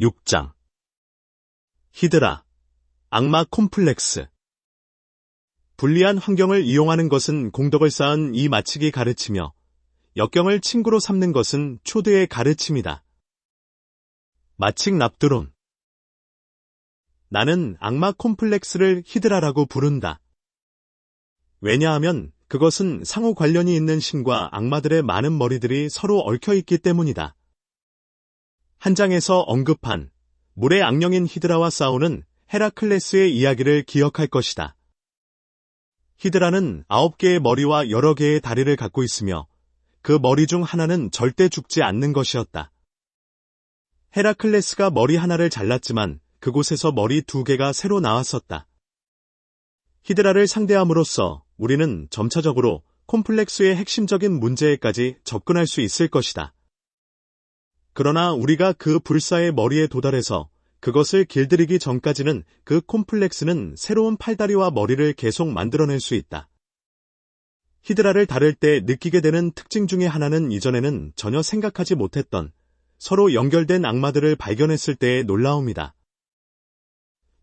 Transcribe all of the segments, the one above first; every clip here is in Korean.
6장 히드라 악마 콤플렉스 불리한 환경을 이용하는 것은 공덕을 쌓은 이 마칙이 가르치며 역경을 친구로 삼는 것은 초대의 가르침이다. 마칙 납두론 나는 악마 콤플렉스를 히드라라고 부른다. 왜냐하면 그것은 상호 관련이 있는 신과 악마들의 많은 머리들이 서로 얽혀 있기 때문이다. 한 장에서 언급한 물의 악령인 히드라와 싸우는 헤라클레스의 이야기를 기억할 것이다. 히드라는 아홉 개의 머리와 여러 개의 다리를 갖고 있으며 그 머리 중 하나는 절대 죽지 않는 것이었다. 헤라클레스가 머리 하나를 잘랐지만 그곳에서 머리 두 개가 새로 나왔었다. 히드라를 상대함으로써 우리는 점차적으로 콤플렉스의 핵심적인 문제에까지 접근할 수 있을 것이다. 그러나 우리가 그 불사의 머리에 도달해서 그것을 길들이기 전까지는 그 콤플렉스는 새로운 팔다리와 머리를 계속 만들어낼 수 있다. 히드라를 다룰 때 느끼게 되는 특징 중의 하나는 이전에는 전혀 생각하지 못했던 서로 연결된 악마들을 발견했을 때의 놀라움이다.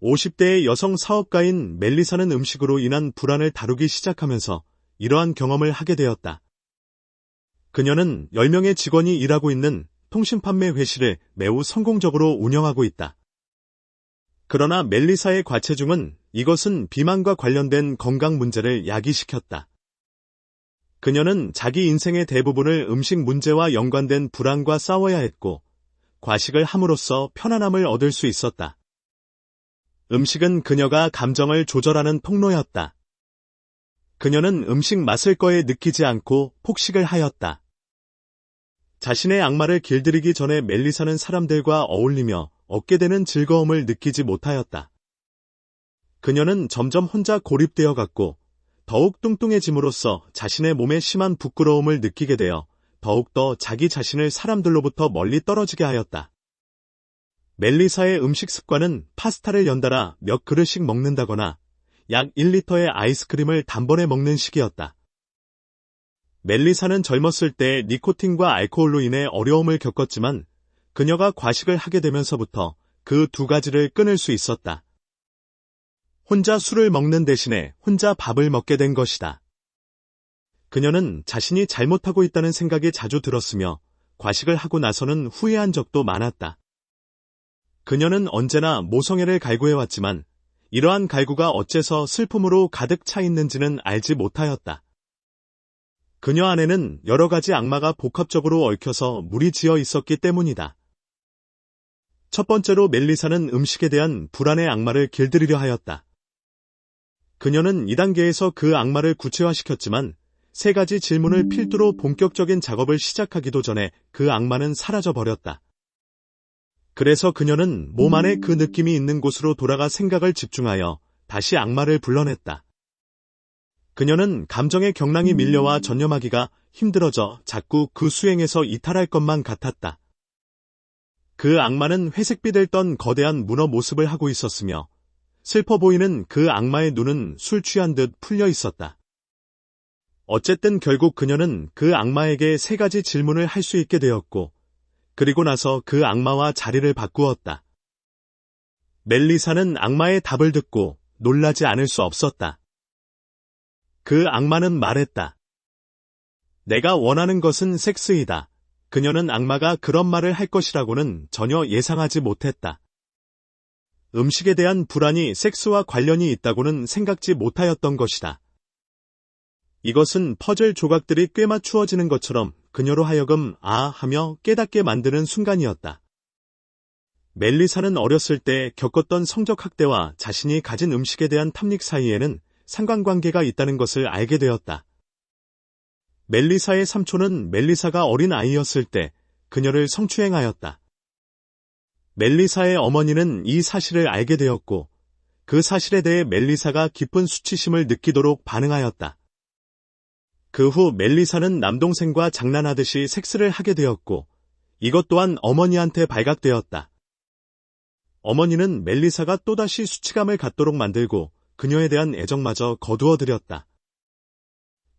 50대의 여성 사업가인 멜리사는 음식으로 인한 불안을 다루기 시작하면서 이러한 경험을 하게 되었다. 그녀는 10명의 직원이 일하고 있는 통신 판매 회실을 매우 성공적으로 운영하고 있다. 그러나 멜리사의 과체중은 이것은 비만과 관련된 건강 문제를 야기시켰다. 그녀는 자기 인생의 대부분을 음식 문제와 연관된 불안과 싸워야 했고, 과식을 함으로써 편안함을 얻을 수 있었다. 음식은 그녀가 감정을 조절하는 통로였다. 그녀는 음식 맛을 거에 느끼지 않고 폭식을 하였다. 자신의 악마를 길들이기 전에 멜리사는 사람들과 어울리며 얻게 되는 즐거움을 느끼지 못하였다. 그녀는 점점 혼자 고립되어 갔고 더욱 뚱뚱해짐으로써 자신의 몸에 심한 부끄러움을 느끼게 되어 더욱더 자기 자신을 사람들로부터 멀리 떨어지게 하였다. 멜리사의 음식 습관은 파스타를 연달아 몇 그릇씩 먹는다거나 약 1리터의 아이스크림을 단번에 먹는 식이었다. 멜리사는 젊었을 때 니코틴과 알코올로 인해 어려움을 겪었지만 그녀가 과식을 하게 되면서부터 그 두 가지를 끊을 수 있었다. 혼자 술을 먹는 대신에 혼자 밥을 먹게 된 것이다. 그녀는 자신이 잘못하고 있다는 생각이 자주 들었으며 과식을 하고 나서는 후회한 적도 많았다. 그녀는 언제나 모성애를 갈구해왔지만 이러한 갈구가 어째서 슬픔으로 가득 차 있는지는 알지 못하였다. 그녀 안에는 여러 가지 악마가 복합적으로 얽혀서 물이 지어 있었기 때문이다. 첫 번째로 멜리사는 음식에 대한 불안의 악마를 길들이려 하였다. 그녀는 2단계에서 그 악마를 구체화시켰지만 세 가지 질문을 필두로 본격적인 작업을 시작하기도 전에 그 악마는 사라져 버렸다. 그래서 그녀는 몸 안에 그 느낌이 있는 곳으로 돌아가 생각을 집중하여 다시 악마를 불러냈다. 그녀는 감정의 경랑이 밀려와 전념하기가 힘들어져 자꾸 그 수행에서 이탈할 것만 같았다. 그 악마는 회색빛을 떤 거대한 문어 모습을 하고 있었으며 슬퍼 보이는 그 악마의 눈은 술 취한 듯 풀려 있었다. 어쨌든 결국 그녀는 그 악마에게 세 가지 질문을 할 수 있게 되었고 그리고 나서 그 악마와 자리를 바꾸었다. 멜리사는 악마의 답을 듣고 놀라지 않을 수 없었다. 그 악마는 말했다. 내가 원하는 것은 섹스이다. 그녀는 악마가 그런 말을 할 것이라고는 전혀 예상하지 못했다. 음식에 대한 불안이 섹스와 관련이 있다고는 생각지 못하였던 것이다. 이것은 퍼즐 조각들이 꿰맞추어지는 것처럼 그녀로 하여금 아 하며 깨닫게 만드는 순간이었다. 멜리사는 어렸을 때 겪었던 성적 학대와 자신이 가진 음식에 대한 탐닉 사이에는 상관관계가 있다는 것을 알게 되었다. 멜리사의 삼촌은 멜리사가 어린 아이였을 때 그녀를 성추행하였다. 멜리사의 어머니는 이 사실을 알게 되었고 그 사실에 대해 멜리사가 깊은 수치심을 느끼도록 반응하였다. 그 후 멜리사는 남동생과 장난하듯이 섹스를 하게 되었고 이것 또한 어머니한테 발각되었다. 어머니는 멜리사가 또다시 수치감을 갖도록 만들고 그녀에 대한 애정마저 거두어들였다.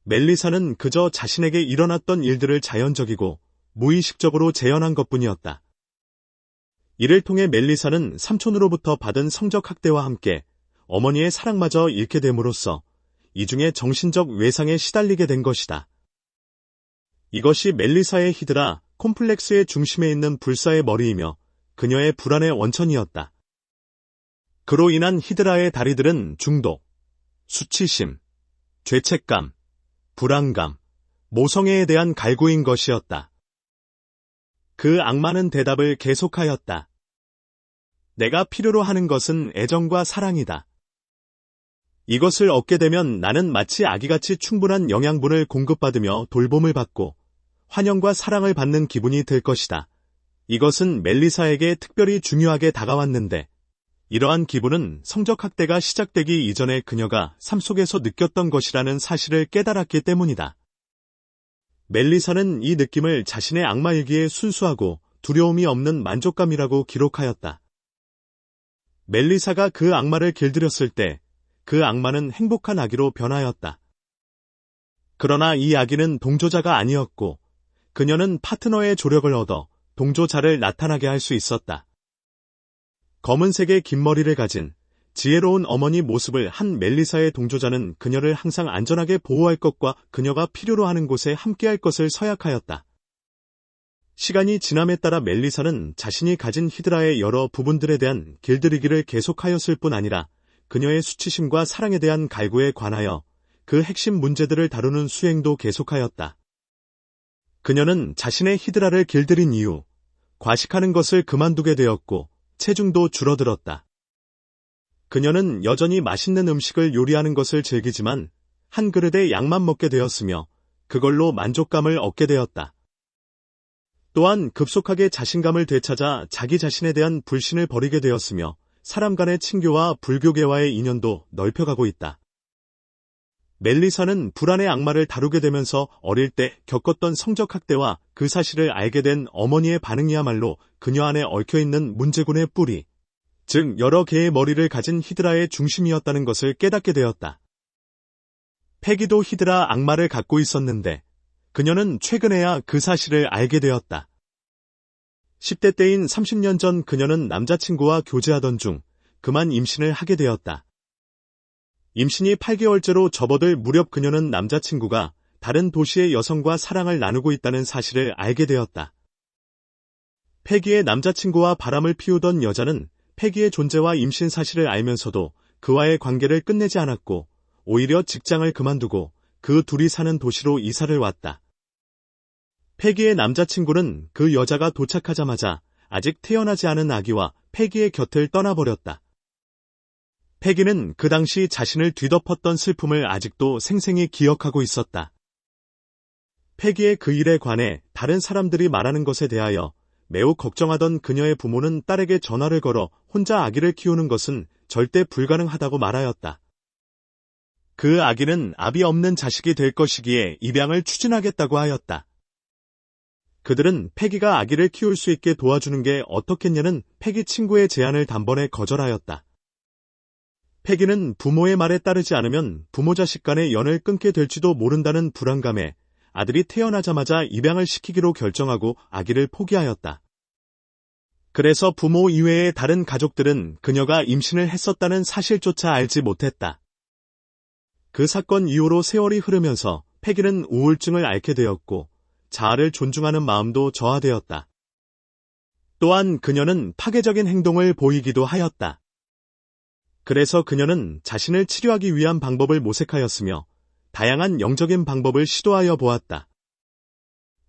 멜리사는 그저 자신에게 일어났던 일들을 자연적이고 무의식적으로 재현한 것뿐이었다. 이를 통해 멜리사는 삼촌으로부터 받은 성적 학대와 함께 어머니의 사랑마저 잃게 됨으로써 이중에 정신적 외상에 시달리게 된 것이다. 이것이 멜리사의 히드라 콤플렉스의 중심에 있는 불사의 머리이며 그녀의 불안의 원천이었다. 그로 인한 히드라의 다리들은 중독, 수치심, 죄책감, 불안감, 모성애에 대한 갈구인 것이었다. 그 악마는 대답을 계속하였다. 내가 필요로 하는 것은 애정과 사랑이다. 이것을 얻게 되면 나는 마치 아기같이 충분한 영양분을 공급받으며 돌봄을 받고 환영과 사랑을 받는 기분이 들 것이다. 이것은 멜리사에게 특별히 중요하게 다가왔는데 이러한 기분은 성적학대가 시작되기 이전에 그녀가 삶 속에서 느꼈던 것이라는 사실을 깨달았기 때문이다. 멜리사는 이 느낌을 자신의 악마일기에 순수하고 두려움이 없는 만족감이라고 기록하였다. 멜리사가 그 악마를 길들였을 때 그 악마는 행복한 아기로 변하였다. 그러나 이 아기는 동조자가 아니었고 그녀는 파트너의 조력을 얻어 동조자를 나타나게 할 수 있었다. 검은색의 긴 머리를 가진 지혜로운 어머니 모습을 한 멜리사의 동조자는 그녀를 항상 안전하게 보호할 것과 그녀가 필요로 하는 곳에 함께할 것을 서약하였다. 시간이 지남에 따라 멜리사는 자신이 가진 히드라의 여러 부분들에 대한 길들이기를 계속하였을 뿐 아니라 그녀의 수치심과 사랑에 대한 갈구에 관하여 그 핵심 문제들을 다루는 수행도 계속하였다. 그녀는 자신의 히드라를 길들인 이후 과식하는 것을 그만두게 되었고 체중도 줄어들었다. 그녀는 여전히 맛있는 음식을 요리하는 것을 즐기지만 한 그릇의 양만 먹게 되었으며 그걸로 만족감을 얻게 되었다. 또한 급속하게 자신감을 되찾아 자기 자신에 대한 불신을 버리게 되었으며 사람 간의 친교와 불교계와의 인연도 넓혀가고 있다. 멜리사는 불안의 악마를 다루게 되면서 어릴 때 겪었던 성적 학대와 그 사실을 알게 된 어머니의 반응이야말로 그녀 안에 얽혀있는 문제군의 뿌리, 즉 여러 개의 머리를 가진 히드라의 중심이었다는 것을 깨닫게 되었다. 패기도 히드라 악마를 갖고 있었는데 그녀는 최근에야 그 사실을 알게 되었다. 10대 때인 30년 전 그녀는 남자친구와 교제하던 중 그만 임신을 하게 되었다. 임신이 8개월째로 접어들 무렵 그녀는 남자친구가 다른 도시의 여성과 사랑을 나누고 있다는 사실을 알게 되었다. 패기의 남자친구와 바람을 피우던 여자는 패기의 존재와 임신 사실을 알면서도 그와의 관계를 끝내지 않았고 오히려 직장을 그만두고 그 둘이 사는 도시로 이사를 왔다. 패기의 남자친구는 그 여자가 도착하자마자 아직 태어나지 않은 아기와 패기의 곁을 떠나버렸다. 패기는 그 당시 자신을 뒤덮었던 슬픔을 아직도 생생히 기억하고 있었다. 패기의 그 일에 관해 다른 사람들이 말하는 것에 대하여 매우 걱정하던 그녀의 부모는 딸에게 전화를 걸어 혼자 아기를 키우는 것은 절대 불가능하다고 말하였다. 그 아기는 압이 없는 자식이 될 것이기에 입양을 추진하겠다고 하였다. 그들은 패기가 아기를 키울 수 있게 도와주는 게 어떻겠냐는 패기 친구의 제안을 단번에 거절하였다. 패기는 부모의 말에 따르지 않으면 부모 자식 간의 연을 끊게 될지도 모른다는 불안감에 아들이 태어나자마자 입양을 시키기로 결정하고 아기를 포기하였다. 그래서 부모 이외의 다른 가족들은 그녀가 임신을 했었다는 사실조차 알지 못했다. 그 사건 이후로 세월이 흐르면서 패기는 우울증을 앓게 되었고 자아를 존중하는 마음도 저하되었다. 또한 그녀는 파괴적인 행동을 보이기도 하였다. 그래서 그녀는 자신을 치료하기 위한 방법을 모색하였으며 다양한 영적인 방법을 시도하여 보았다.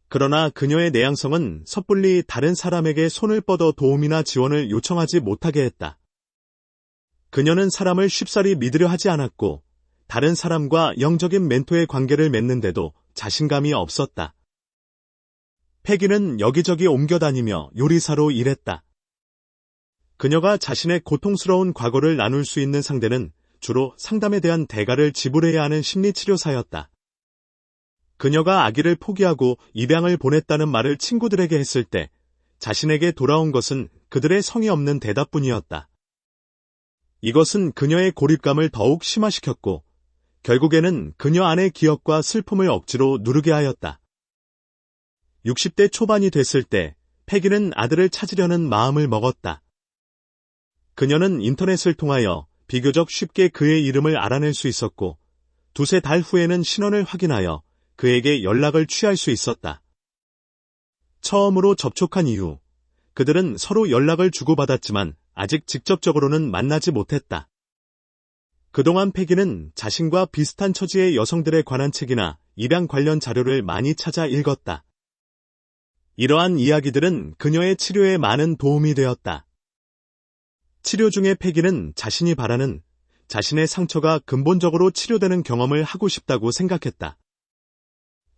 그러나 그녀의 내향성은 섣불리 다른 사람에게 손을 뻗어 도움이나 지원을 요청하지 못하게 했다. 그녀는 사람을 쉽사리 믿으려 하지 않았고 다른 사람과 영적인 멘토의 관계를 맺는데도 자신감이 없었다. 패기는 여기저기 옮겨다니며 요리사로 일했다. 그녀가 자신의 고통스러운 과거를 나눌 수 있는 상대는 주로 상담에 대한 대가를 지불해야 하는 심리치료사였다. 그녀가 아기를 포기하고 입양을 보냈다는 말을 친구들에게 했을 때 자신에게 돌아온 것은 그들의 성의 없는 대답뿐이었다. 이것은 그녀의 고립감을 더욱 심화시켰고 결국에는 그녀 안의 기억과 슬픔을 억지로 누르게 하였다. 60대 초반이 됐을 때 패기는 아들을 찾으려는 마음을 먹었다. 그녀는 인터넷을 통하여 비교적 쉽게 그의 이름을 알아낼 수 있었고 두세 달 후에는 신원을 확인하여 그에게 연락을 취할 수 있었다. 처음으로 접촉한 이후 그들은 서로 연락을 주고받았지만 아직 직접적으로는 만나지 못했다. 그동안 패기는 자신과 비슷한 처지의 여성들에 관한 책이나 입양 관련 자료를 많이 찾아 읽었다. 이러한 이야기들은 그녀의 치료에 많은 도움이 되었다. 치료 중에 패기는 자신이 바라는 자신의 상처가 근본적으로 치료되는 경험을 하고 싶다고 생각했다.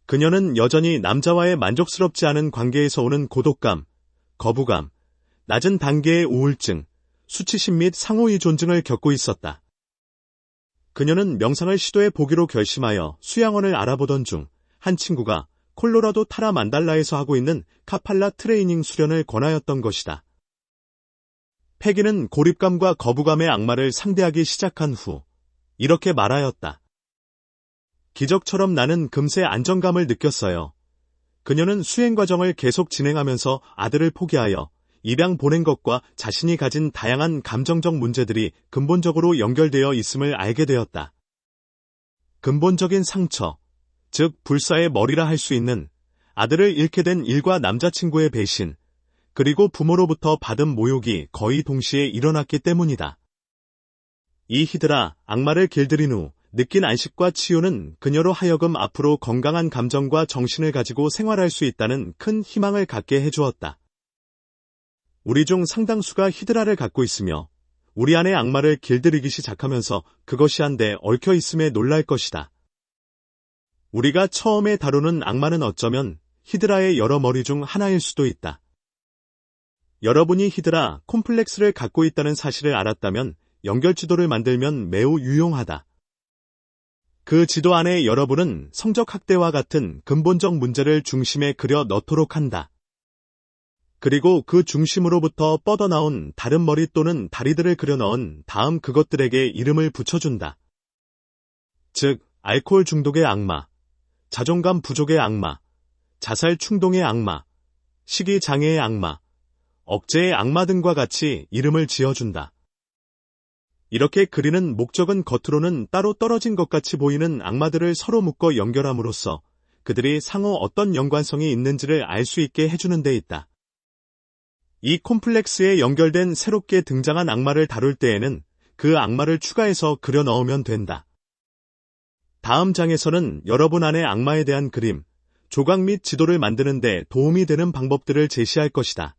그녀는 여전히 남자와의 만족스럽지 않은 관계에서 오는 고독감, 거부감, 낮은 단계의 우울증, 수치심 및 상호의 존증을 겪고 있었다. 그녀는 명상을 시도해 보기로 결심하여 수양원을 알아보던 중 한 친구가 콜로라도 타라 만달라에서 하고 있는 카팔라 트레이닝 수련을 권하였던 것이다. 패기는 고립감과 거부감의 악마를 상대하기 시작한 후 이렇게 말하였다. 기적처럼 나는 금세 안정감을 느꼈어요. 그녀는 수행 과정을 계속 진행하면서 아들을 포기하여 입양 보낸 것과 자신이 가진 다양한 감정적 문제들이 근본적으로 연결되어 있음을 알게 되었다. 근본적인 상처, 즉 불사의 머리라 할 수 있는 아들을 잃게 된 일과 남자친구의 배신, 그리고 부모로부터 받은 모욕이 거의 동시에 일어났기 때문이다. 이 히드라, 악마를 길들인 후 느낀 안식과 치유는 그녀로 하여금 앞으로 건강한 감정과 정신을 가지고 생활할 수 있다는 큰 희망을 갖게 해주었다. 우리 중 상당수가 히드라를 갖고 있으며 우리 안의 악마를 길들이기 시작하면서 그것이 한데 얽혀 있음에 놀랄 것이다. 우리가 처음에 다루는 악마는 어쩌면 히드라의 여러 머리 중 하나일 수도 있다. 여러분이 히드라 콤플렉스를 갖고 있다는 사실을 알았다면 연결 지도를 만들면 매우 유용하다. 그 지도 안에 여러분은 성적 학대와 같은 근본적 문제를 중심에 그려 넣도록 한다. 그리고 그 중심으로부터 뻗어나온 다른 머리 또는 다리들을 그려 넣은 다음 그것들에게 이름을 붙여준다. 즉, 알코올 중독의 악마, 자존감 부족의 악마, 자살 충동의 악마, 식이 장애의 악마, 억제의 악마 등과 같이 이름을 지어준다. 이렇게 그리는 목적은 겉으로는 따로 떨어진 것 같이 보이는 악마들을 서로 묶어 연결함으로써 그들이 상호 어떤 연관성이 있는지를 알 수 있게 해주는 데 있다. 이 콤플렉스에 연결된 새롭게 등장한 악마를 다룰 때에는 그 악마를 추가해서 그려 넣으면 된다. 다음 장에서는 여러분 안의 악마에 대한 그림, 조각 및 지도를 만드는 데 도움이 되는 방법들을 제시할 것이다.